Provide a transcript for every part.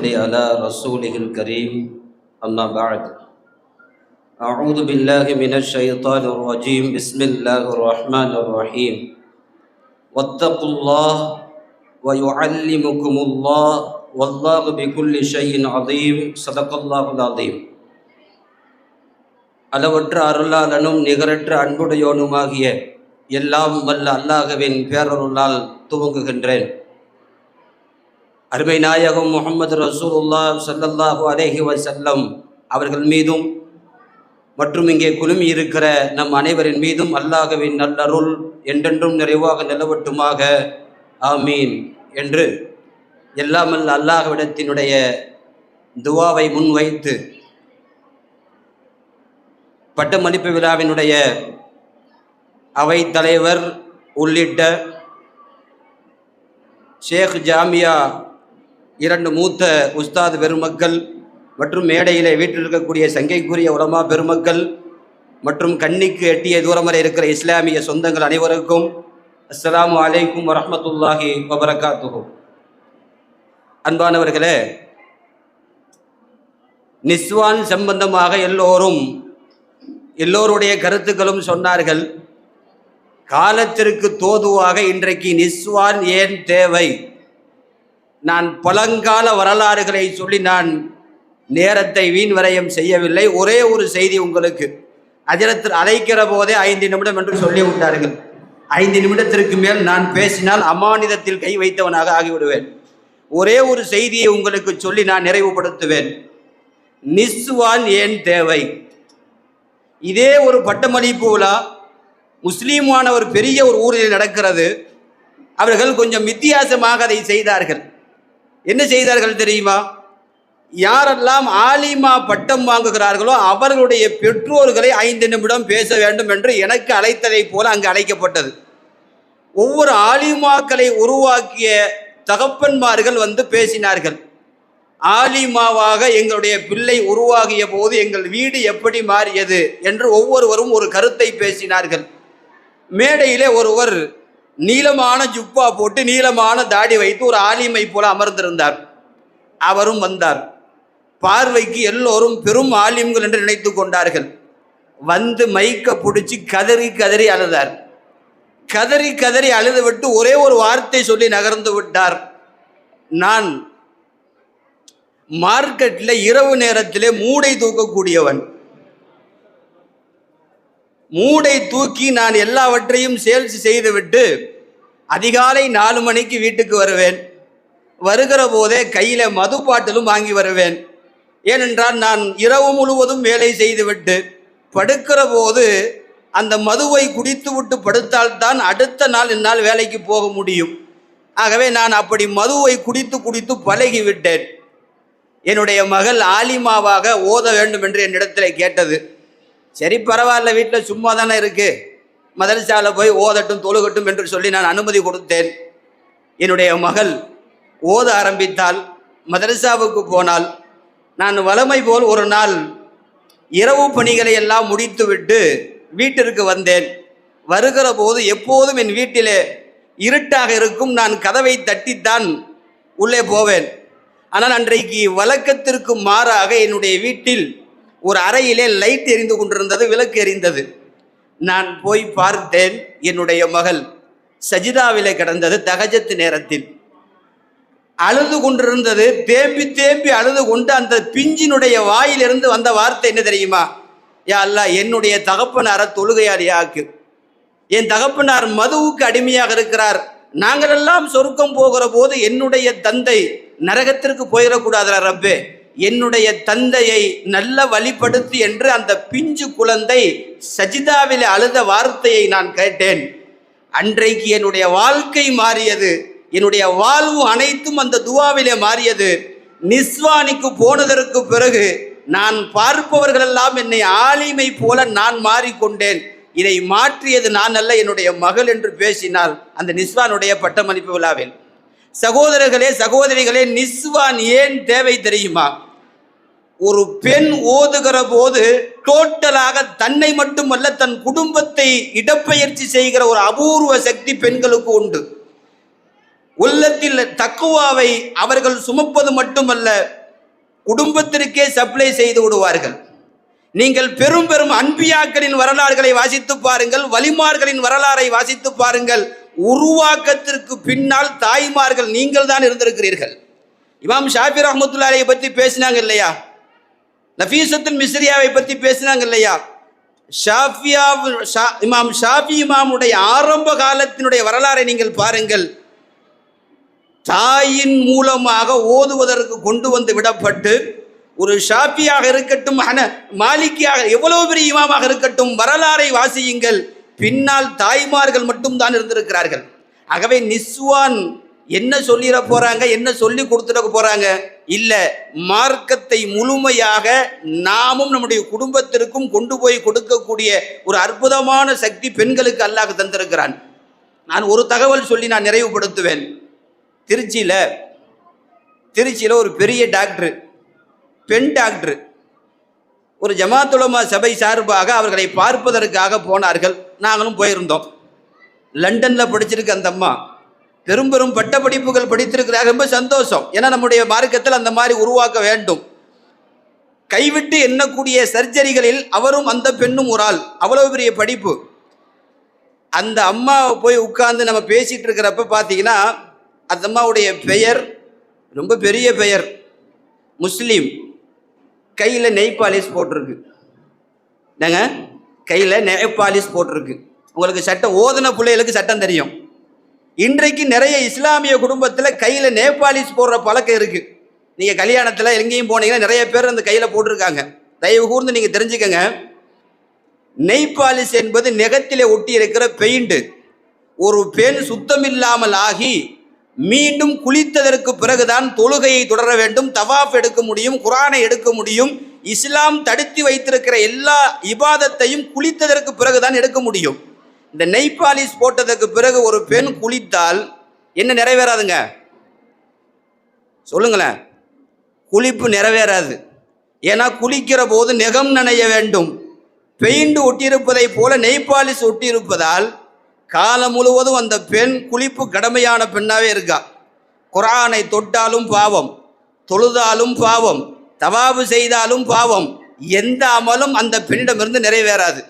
صل على رسوله الكريم أما بعد أعوذ بالله من الشيطان الرجيم بسم الله الرحمن الرحيم واتقوا الله ويعلمكم الله والله بكل شيء عظيم صدق الله العظيم அளவற்ற அருளாளனும் நிகரற்ற அன்புடையோனுமாகிய எல்லாம் வல்ல அல்லாஹ்வின் பேரருளால் துவங்குகின்றேன் அருமை நாயகம் முகமது ரசூலுல்லா சல்லல்லாஹு அலேஹி வசல்லம் அவர்கள் மீதும் மற்றும் இங்கே குழுமி இருக்கிற நம் அனைவரின் மீதும் அல்லாஹவின் நல்லருள் என்றென்றும் நிறைவாக நிலவட்டுமாக. ஆமீன். என்று எல்லாமல் அல்லாஹ்விடத்தினுடைய துவாவை முன்வைத்து பட்டமளிப்பு விழாவினுடைய அவை தலைவர் உள்ளிட்ட ஷேக் ஜாமியா இரண்டு மூத்த உஸ்தாத் பெருமக்கள் மற்றும் மேடையிலே வீட்டில் இருக்கக்கூடிய சங்கைக்குரிய உலமா பெருமக்கள் மற்றும் கண்ணிக்கு எட்டிய தூரம் வரை இருக்கிற இஸ்லாமிய சொந்தங்கள் அனைவருக்கும் அஸ்லாம் அலைக்கும் வரமத்துல்லாஹி வபரகாத்துகும் அன்பானவர்களே நிஸ்வான் சம்பந்தமாக எல்லோரும் எல்லோருடைய கருத்துக்களும் சொன்னார்கள் காலத்திற்கு தோதுவாக இன்றைக்கு நிஸ்வான் ஏன் தேவை? நான் பழங்கால வரலாறுகளை சொல்லி நான் நேரத்தை வீண் வரையம் செய்யவில்லை. ஒரே ஒரு செய்தி உங்களுக்கு. அதிரத்தில் அழைக்கிற போதே ஐந்து நிமிடம் என்று சொல்லி விட்டார்கள். ஐந்து நிமிடத்திற்கு மேல் நான் பேசினால் அமானிதத்தில் கை வைத்தவனாக ஆகிவிடுவேன். ஒரே ஒரு செய்தியை உங்களுக்கு சொல்லி நான் நிறைவுபடுத்துவேன். நிஸ்வான் ஏன் தேவை? இதே ஒரு பட்டமளிப்பு விழா முஸ்லீமான ஒரு பெரிய ஒரு ஊரில் நடக்கிறது. அவர்கள் கொஞ்சம் வித்தியாசமாக அதை செய்தார்கள். என்ன செய்தார்கள் தெரியுமா? யாரெல்லாம் ஆலிமா பட்டம் வாங்குகிறார்களோ அவர்களுடைய பெற்றோர்களை ஐந்து நிமிடம் பேச வேண்டும் என்று எனக்கு அழைத்ததை போல அங்கு அழைக்கப்பட்டது. ஒவ்வொரு ஆலிமாக்களை உருவாக்கிய தகப்பன்மார்கள் வந்து பேசினார்கள். ஆலிமாவாக எங்களுடைய பிள்ளை உருவாகிய போது எங்கள் வீடு எப்படி மாறியது என்று ஒவ்வொருவரும் ஒரு கருத்தை பேசினார்கள். மேடையிலே ஒருவர் நீளமான ஜுப்பா போட்டு நீளமான தாடி வைத்து ஒரு ஆலிமை போல அமர்ந்திருந்தார். அவரும் வந்தார். பார்வைக்கு எல்லோரும் பெரும் ஆலிம்கள் என்று நினைத்து கொண்டார்கள். வந்து மைக்க பிடிச்சி கதறி கதறி அழுதார். கதறி கதறி அழுது விட்டு ஒரே ஒரு வார்த்தை சொல்லி நகர்ந்து விட்டார். நான் மார்க்கெட்டில் இரவு நேரத்திலே மூடை தூக்கக்கூடியவன். மூடை தூக்கி நான் எல்லாவற்றையும் சேல்ஸ் செய்துவிட்டு அதிகாலை நாலு மணிக்கு வீட்டுக்கு வருவேன். வருகிற போதே கையில் மது பாட்டிலும் வாங்கி வருவேன். ஏனென்றால் நான் இரவு முழுவதும் வேலை செய்துவிட்டு படுக்கிற போது அந்த மதுவை குடித்து விட்டு படுத்தால்தான் அடுத்த நாள் என்னால் வேலைக்கு போக முடியும். ஆகவே நான் அப்படி மதுவை குடித்து குடித்து பழகி விட்டேன் என்னுடைய மகள் ஆலிமாவாக ஓத வேண்டும் என்று என்னிடத்தில் கேட்டது. சரி பரவாயில்ல வீட்டில் சும்மா தானே இருக்குது மதரசாவில் போய் ஓதட்டும் தொழுகட்டும் என்று சொல்லி நான் அனுமதி கொடுத்தேன். என்னுடைய மகள் ஓத ஆரம்பித்தால் மதரசாவுக்கு போனால் நான் வளமை போல் ஒரு நாள் இரவு பணிகளை எல்லாம் முடித்துவிட்டு வீட்டிற்கு வந்தேன். வருகிற போது எப்போதும் என் வீட்டிலே இருட்டாக இருக்கும் நான் கதவை தட்டித்தான் உள்ளே போவேன். ஆனால் அன்றைக்கு வழக்கத்திற்கு மாறாக என்னுடைய வீட்டில் ஒரு அறையிலே லைட் எரிந்து கொண்டிருந்தது விளக்கு எரிந்தது. நான் போய் பார்த்தேன் என்னுடைய மகள் சஜிதாவிலே கிடந்தது தகஜத்து நேரத்தில். அழுது கொண்டிருந்தது தேம்பி தேம்பி அழுது கொண்டு அந்த பிஞ்சினுடைய வாயிலிருந்து வந்த வார்த்தை என்ன தெரியுமா? யா அல்லா என்னுடைய தகப்பனார தொழுகையாளியாக்கு. என் தகப்பனார் மதுவுக்கு அடிமையாக இருக்கிறார். நாங்களெல்லாம் சொருக்கம் போகிற போது என்னுடைய தந்தை நரகத்திற்கு போயிடக்கூடாதுல ரப்பே. என்னுடைய தந்தையை நல்ல வழிப்படுத்தி என்று அந்த பிஞ்சு குழந்தை சஜிதாவில் அழுத வார்த்தையை நான் கேட்டேன். அன்றைக்கு என்னுடைய வாழ்க்கை மாறியது. என்னுடைய வாழ்வு அனைத்தும் அந்த துவாவிலே மாறியது. நிஸ்வானிக்கு போனதற்கு பிறகு நான் பார்ப்பவர்களெல்லாம் என்னை ஆலிமை போல நான் மாறிக்கொண்டேன். இதை மாற்றியது நான் அல்ல என்னுடைய மகள் என்று பேசினார் அந்த நிஸ்வானுடைய பட்டமளிப்பு விழாவில். சகோதரர்களே சகோதரிகளே நிஸ்வான் ஏன் தேவை தெரியுமா? ஒரு பெண் ஓதுகிற போது டோட்டலாக தன்னை மட்டுமல்ல தன் குடும்பத்தை இடப்பெயர்ச்சி செய்கிற ஒரு அபூர்வ சக்தி பெண்களுக்கு உண்டு. உள்ளத்தில் தக்குவாவை அவர்கள் சுமப்பது மட்டுமல்ல குடும்பத்திற்கே சப்ளை செய்து விடுவார்கள். நீங்கள் பெரும் பெரும் அன்பியாக்களின் வரலாறுகளை வாசித்து பாருங்கள் வலிமார்களின் வரலாறை வாசித்து பாருங்கள். உருவாக்கத்திற்கு பின்னால் தாய்மார்கள் நீங்கள் தான் இருந்திருக்கிறீர்கள். இமாம் ஷாஃபி ரஹமத்துல்லாரை பற்றி பேசினாங்க இல்லையா? நஃபீசத்தின் மிஸ்ரியாவை பற்றி பேசினாங்க இல்லையா? ஷாஃபியா ஷா- இமாம் ஷாஃபி இமாமுடைய ஆரம்ப காலத்தினுடைய வரலாறை நீங்கள் பாருங்கள். தாயின் மூலமாக ஓதுவதற்கு கொண்டு வந்து விடப்பட்டு ஒரு ஷாஃபியாக இருக்கட்டும் மாலிக்கியாக எவ்வளவு பெரிய இமாமாக இருக்கட்டும் வரலாறை வாசியுங்கள். பின்னால் தாய்மார்கள் மட்டும் தான் இருந்திருக்கிறார்கள். ஆகவே நிஸ்வான் என்ன சொல்லிட போறாங்க? என்ன சொல்லி கொடுத்துட போறாங்க? இல்ல மார்க்கத்தை முழுமையாக நாமும் நம்முடைய குடும்பத்திற்கும் கொண்டு போய் கொடுக்கக்கூடிய ஒரு அற்புதமான சக்தி பெண்களுக்கு அல்லாஹ் தந்திருக்கிறான். நான் ஒரு தகவல் சொல்லி நான் நிறைவுபடுத்துவேன். திருச்சியில் திருச்சியில் ஒரு பெரிய டாக்டர் பெண் டாக்டர் ஒரு ஜமாத்துலமா சபை சார்பாக அவர்களை பார்ப்பதற்காக போனார்கள். நாங்களும் போயிருந்தோம். லண்டனில் படிச்சிருக்க அந்த அம்மா பெரும் பெரும் பட்டப்படிப்புகள் படித்திருக்கிறார். ரொம்ப சந்தோஷம். ஏன்னா நம்முடைய மார்க்கத்தில் அந்த மாதிரி உருவாக்க வேண்டும். கைவிட்டு எண்ணக்கூடிய சர்ஜரிகளில் அவரும் அந்த பெண்ணும் ஒரு ஆள். அவ்வளவு பெரிய படிப்பு. அந்த அம்மா போய் உட்கார்ந்து நம்ம பேசிகிட்டு இருக்கிறப்ப பார்த்தீங்கன்னா அந்த அம்மாவுடைய பெயர் ரொம்ப பெரிய பெயர் முஸ்லீம். கையில் நெய்பாலிஸ் போட்டிருக்கு. என்னங்க? கையில் நெப்பாலிஸ் போட்டிருக்கு. உங்களுக்கு சட்டம் ஓதுன பிள்ளைகளுக்கு சட்டம் தெரியும். இன்றைக்கு நிறைய இஸ்லாமிய குடும்பத்தில் கையில் நேபாளிஸ் போடுற பழக்கம் இருக்குது நீங்கள் கல்யாணத்தில் எங்கேயும் போனீங்கன்னா நிறைய பேர் அந்த கையில் போட்டிருக்காங்க. தயவு கூர்ந்து நீங்கள் தெரிஞ்சுக்கங்க. நெய்பாலிஸ் என்பது நெகத்திலே ஒட்டி இருக்கிற பெயிண்ட் ஒரு பெண் சுத்தமில்லாமல் ஆகி மீண்டும் குளித்ததற்கு பிறகுதான் தொழுகையை தொடர வேண்டும் தவாஃப் எடுக்க முடியும் குரானை எடுக்க முடியும் இஸ்லாம் தடுத்து வைத்திருக்கிற எல்லா இபாதத்தையும் குளித்ததற்கு பிறகுதான் எடுக்க முடியும். இந்த நெய்பாலிஸ் போட்டதற்கு பிறகு ஒரு பெண் குளித்தால் என்ன நிறைவேறாதுங்க? சொல்லுங்களேன். குளிப்பு நிறைவேறாது. ஏன்னா குளிக்கிற போது நெகம் நனைய வேண்டும். பெயிண்ட் ஒட்டியிருப்பதை போல நெய்பாலிஸ் ஒட்டியிருப்பதால் காலம் முழுவதும் அந்த பெண் குளிப்பு கடமையான பெண்ணாகவே இருக்கா. குரானை தொட்டாலும் பாவம் தொழுதாலும் பாவம் தவாபு செய்தாலும் பாவம். எந்த அமலும் அந்த பெண்ணிடமிருந்து நிறைவேறாது.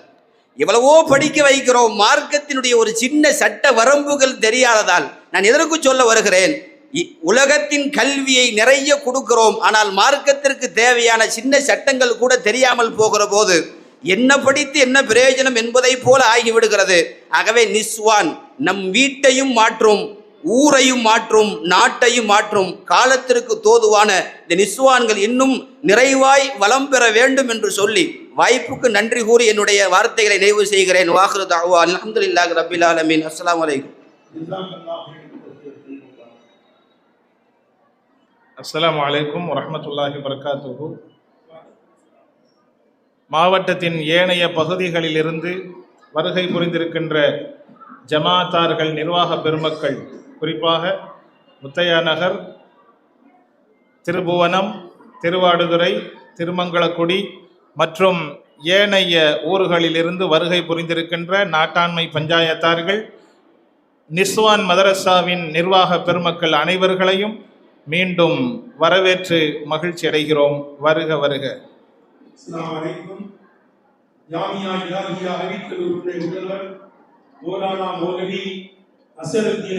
எவ்வளவோ படிக்க வைக்கிறோம். மார்க்கத்தினுடைய ஒரு சின்ன சட்ட வரம்புகள் தெரியாததால் நான் எதற்கு சொல்ல வருகிறேன்? இ- உலகத்தின் கல்வியை நிறைய கொடுக்கிறோம். ஆனால் மார்க்கத்திற்கு தேவையான சின்ன சட்டங்கள் கூட தெரியாமல் போகிற போது என்ன படித்து என்ன பிரயோஜனம் என்பதை போல ஆகிவிடுகிறது. ஆகவே நிஸ்வான் நம் வீட்டையும் மாற்றும். ஊரையும் மாற்றும் நாட்டையும் மாற்றும் காலத்திற்கு தோதுவான இந்த நிஸ்வான்கள் இன்னும் நிறைவாய் வளம் பெற வேண்டும் என்று சொல்லி வாய்ப்புக்கு நன்றி கூறி என்னுடைய வார்த்தைகளை நிறைவு செய்கிறேன். வாஹ்ரு தாவா அலமதுல்லாஹ் ரபில் ஆலமின். அஸ்லாம் அலைக்கும். அஸ்லாம் வலைக்கும் வரமத்துல்லாஹி வபரகாத்துஹு. மாவட்டத்தின் ஏனைய பகுதிகளிலிருந்து வருகை புரிந்திருக்கின்ற ஜமாத்தார்கள் நிர்வாக பெருமக்கள் குறிப்பாக முத்தையா நகர் திருபுவனம் திருவாடுதுறை திருமங்கலக்குடி மற்றும் ஏனைய ஊர்களிலிருந்து வருகை புரிந்திருக்கின்ற நாட்டாண்மை பஞ்சாயத்தார்கள் நிஸ்வான் மதரசாவின் நிர்வாக பெருமக்கள் அனைவர்களையும் மீண்டும் வரவேற்று மகிழ்ச்சி அடைகிறோம். வருக வருக. ஜாமியா அறிவித்தல் உறுப்பினர் மௌலானா மௌலவி அசருத்தீன்